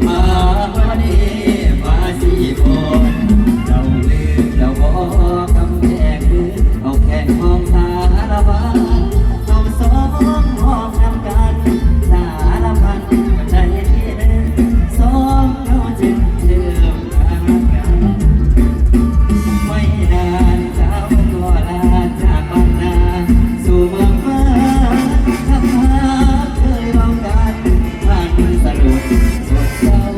my. Thank you.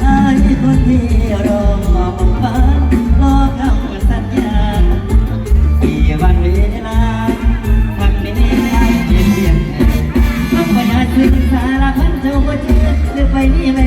ไอ้คนที่รอมาบ้านรอคำสัญญาปีวันเวลาวันนี้ไอ้เปลี่ยนเปลี่ยนคำพยาถึงสารพันเจ้าก็เชื่อไปนี่ไม่